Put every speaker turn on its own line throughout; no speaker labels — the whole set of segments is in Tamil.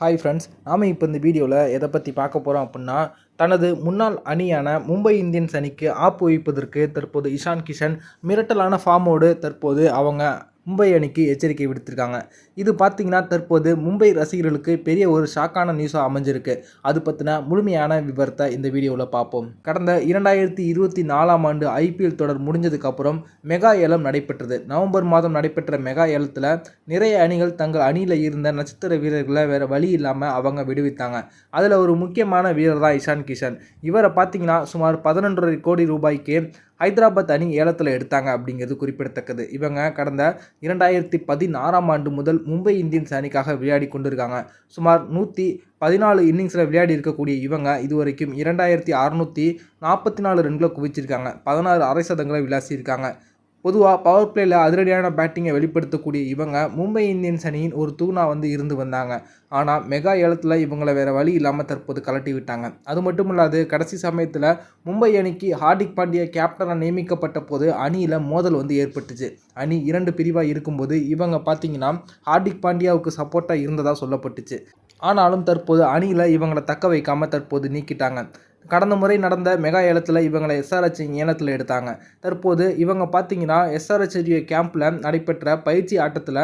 ஹாய் ஃப்ரெண்ட்ஸ் நாம் இப்போ இந்த வீடியோவில் எதை பற்றி பார்க்க போகிறோம் அப்படின்னா தனது முன்னாள் அணியான மும்பை இந்தியன்ஸ் அணிக்கு ஆப்பு வைப்பதற்கு தற்போது இஷான் கிஷன் மிரட்டலான ஃபார்மோடு தற்போது அவங்க மும்பை அணிக்கு எச்சரிக்கை விடுத்திருக்காங்க. இது பார்த்திங்கன்னா தற்போது மும்பை ரசிகர்களுக்கு பெரிய ஒரு ஷாக்கான நியூஸாக அமைஞ்சிருக்கு. அது பற்றின முழுமையான விவரத்தை இந்த வீடியோவில் பார்ப்போம் கடந்த இரண்டாயிரத்தி இருபத்தி நாலாம் ஆண்டு ஐபிஎல் தொடர் முடிஞ்சதுக்கப்புறம் மெகா ஏலம் நடைபெற்றது. நவம்பர் மாதம் நடைபெற்ற மெகா ஏலத்தில் நிறைய அணிகள் தங்கள் அணியில் இருந்த நட்சத்திர வீரர்களை வேறு வழி இல்லாமல் அவங்க விடுவித்தாங்க. அதில் ஒரு முக்கியமான வீரர் தான் இஷான் கிஷன். இவரை பார்த்தீங்கன்னா சுமார் பதினொன்றரை கோடி ரூபாய்க்கு ஹைதராபாத் அணி ஏலத்தில் எடுத்தாங்க அப்படிங்கிறது குறிப்பிடத்தக்கது. இவங்க கடந்த இரண்டாயிரத்தி பதினாறாம் ஆண்டு முதல் மும்பை இந்தியன்ஸ் அணிக்காக விளையாடி கொண்டிருக்காங்க. சுமார் நூற்றி பதினாலு இன்னிங்ஸில் விளையாடி இருக்கக்கூடிய இவங்க இது வரைக்கும் இரண்டாயிரத்தி அறநூற்றி நாற்பத்தி நாலு ரன்களை குவிச்சிருக்காங்க. பதினாறு அரை சதங்களை விளாசியிருக்காங்க. பொதுவாக பவர் பிளேயில் அதிரடியான பேட்டிங்கை வெளிப்படுத்தக்கூடிய இவங்க மும்பை இந்தியன்ஸ் அணியின் ஒரு தூணாக வந்து இருந்து வந்தாங்க. ஆனால் மெகா ஏலத்தில் இவங்களை வேறு வழி இல்லாமல் தற்போது கலட்டி விட்டாங்க. அது மட்டும் இல்லாது கடைசி சமயத்தில் மும்பை அணிக்கு ஹார்திக் பாண்டியா கேப்டனாக நியமிக்கப்பட்ட போது அணியில் மோதல் வந்து ஏற்பட்டுச்சு. அணி இரண்டு பிரிவாக இருக்கும்போது இவங்க பார்த்தீங்கன்னா ஹார்திக் பாண்டியாவுக்கு சப்போர்ட்டாக இருந்ததாக சொல்லப்பட்டுச்சு. ஆனாலும் தற்போது அணியில் இவங்களை தக்க வைக்காமல் தற்போது நீக்கிட்டாங்க. கடந்த முறை நடந்த மெகா ஏலத்தில் இவங்களை எஸ்ஆர்ஹெச் ஏலத்தில் எடுத்தாங்க. தற்போது இவங்க பார்த்தீங்கன்னா எஸ்ஆர்ஹெச் கேம்பில் நடைபெற்ற பயிற்சி ஆட்டத்தில்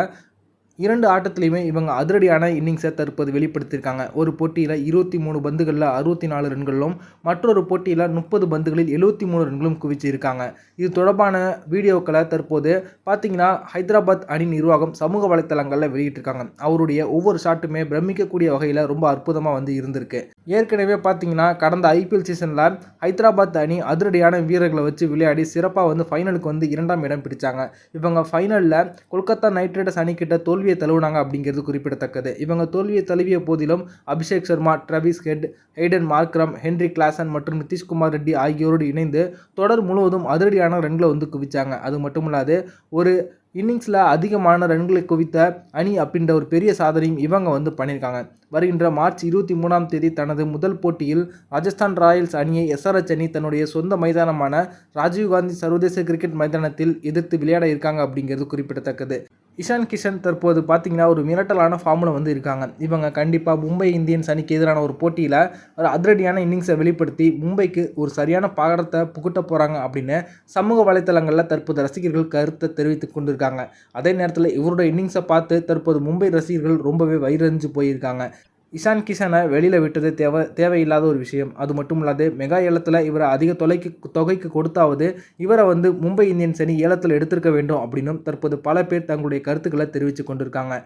இரண்டு ஆட்டத்திலையுமே இவங்க அதிரடியான இன்னிங்ஸை தற்போது வெளிப்படுத்தியிருக்காங்க. ஒரு போட்டியில் இருபத்தி மூணு பந்துகளில் அறுபத்தி நாலு ரன்களும் மற்றொரு போட்டியில் முப்பது பந்துகளில் எழுபத்தி மூணு ரன்களும் குவிச்சிருக்காங்க. இது தொடர்பான வீடியோக்களை தற்போது பார்த்தீங்கன்னா ஹைதராபாத் அணி நிர்வாகம் சமூக வலைத்தளங்களில் வெளியிட்டிருக்காங்க. அவருடைய ஒவ்வொரு ஷாட்டுமே பிரமிக்கக்கூடிய வகையில் ரொம்ப அற்புதமாக வந்து இருந்திருக்கு. ஏற்கனவே பார்த்தீங்கன்னா கடந்த ஐபிஎல் சீசனில் ஹைதராபாத் அணி அதிரடியான வீரர்களை வச்சு விளையாடி சிறப்பாக வந்து ஃபைனலுக்கு வந்து இரண்டாம் இடம் பிடிச்சாங்க. இவங்க ஃபைனலில் கொல்கத்தா நைட் ரைடர்ஸ் அணிக்கிட்ட தோல்வியை தழுவினாங்க அப்படிங்கிறது குறிப்பிடத்தக்கது. இவங்க தோல்வியை தழுவிய போதிலும் Abhishek Sharma Travis Head Aiden Markram Henry Klaasen மற்றும் நிதிஷ்குமார் ரெட்டி ஆகியோரோடு இணைந்து தொடர் முழுவதும் அதிரடியான ரன்களை வந்து குவிச்சாங்க. அது மட்டும் இல்லாது ஒரு இன்னிங்ஸில் அதிகமான ரன்களை குவித்த அணி அப்படின்ற ஒரு பெரிய சாதனையும் இவங்க வந்து பண்ணியிருக்காங்க. வருகின்ற மார்ச் இருபத்தி மூணாம் தேதி தனது முதல் போட்டியில் ராஜஸ்தான் ராயல்ஸ் அணியை எஸ்ஆர்எச் அணி தன்னுடைய சொந்த மைதானமான ராஜீவ்காந்தி சர்வதேச கிரிக்கெட் மைதானத்தில் எதிர்த்து விளையாட இருக்காங்க அப்படிங்கிறது குறிப்பிடத்தக்கது. இஷான் கிஷன் தற்போது பார்த்தீங்கன்னா ஒரு மிரட்டலான ஃபார்மில் வந்து இருக்காங்க. இவங்க கண்டிப்பாக மும்பை இந்தியன்ஸ் அணிக்கு எதிரான ஒரு போட்டியில் ஒரு அதிரடியான இன்னிங்ஸை வெளிப்படுத்தி மும்பைக்கு ஒரு சரியான பாடத்தை புகுட்ட போகிறாங்க அப்படின்னு சமூக வலைத்தளங்களில் தற்போது ரசிகர்கள் கருத்தை தெரிவித்து கொண்டிருக்காங்க. அதே நேரத்தில் இவரோட இன்னிங்ஸை பார்த்து தற்போது மும்பை ரசிகர்கள் ரொம்பவே வயிறறிஞ்சு போயிருக்காங்க. இஷான் கிஷனை வெளியில் விட்டது தேவை தேவையில்லாத ஒரு விஷயம். அது மட்டும் இல்லாது மெகா ஏலத்தில் இவரை அதிக தொலைக்கு தொகைக்கு கொடுத்தாவது இவரை வந்து மும்பை இந்தியன்ஸ் அணி ஏலத்தில் எடுத்திருக்க வேண்டும் அப்படின்னும் தற்போது பல பேர் தங்களுடைய கருத்துக்களை தெரிவித்து கொண்டிருக்காங்க.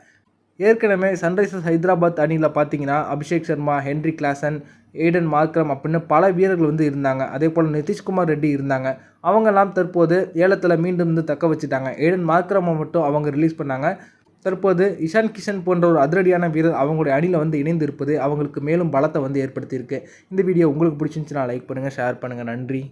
ஏற்கனவே சன்ரைசர்ஸ் ஹைதராபாத் அணியில் பார்த்தீங்கன்னா Abhishek Sharma Henry Klaasen Aiden Markram அப்படின்னு பல வீரர்கள் வந்து இருந்தாங்க. அதே போல் நிதிஷ்குமார் ரெட்டி இருந்தாங்க. அவங்கெல்லாம் தற்போது ஏலத்தில் மீண்டும் வந்து தக்க வச்சுட்டாங்க. ஏடன் மார்க்ரமை மட்டும் அவங்க ரிலீஸ் பண்ணாங்க. தற்போது இஷான் கிஷன் போன்ற ஒரு அதிரடியான வீரர் அவங்களுடைய அணியில் வந்து இணைந்து இருப்பது அவங்களுக்கு மேலும் பலத்தை வந்து ஏற்படுத்தியிருக்கு. இந்த வீடியோ உங்களுக்கு பிடிச்சிருந்துச்சுன்னா லைக் பண்ணுங்கள் ஷேர் பண்ணுங்கள் நன்றி.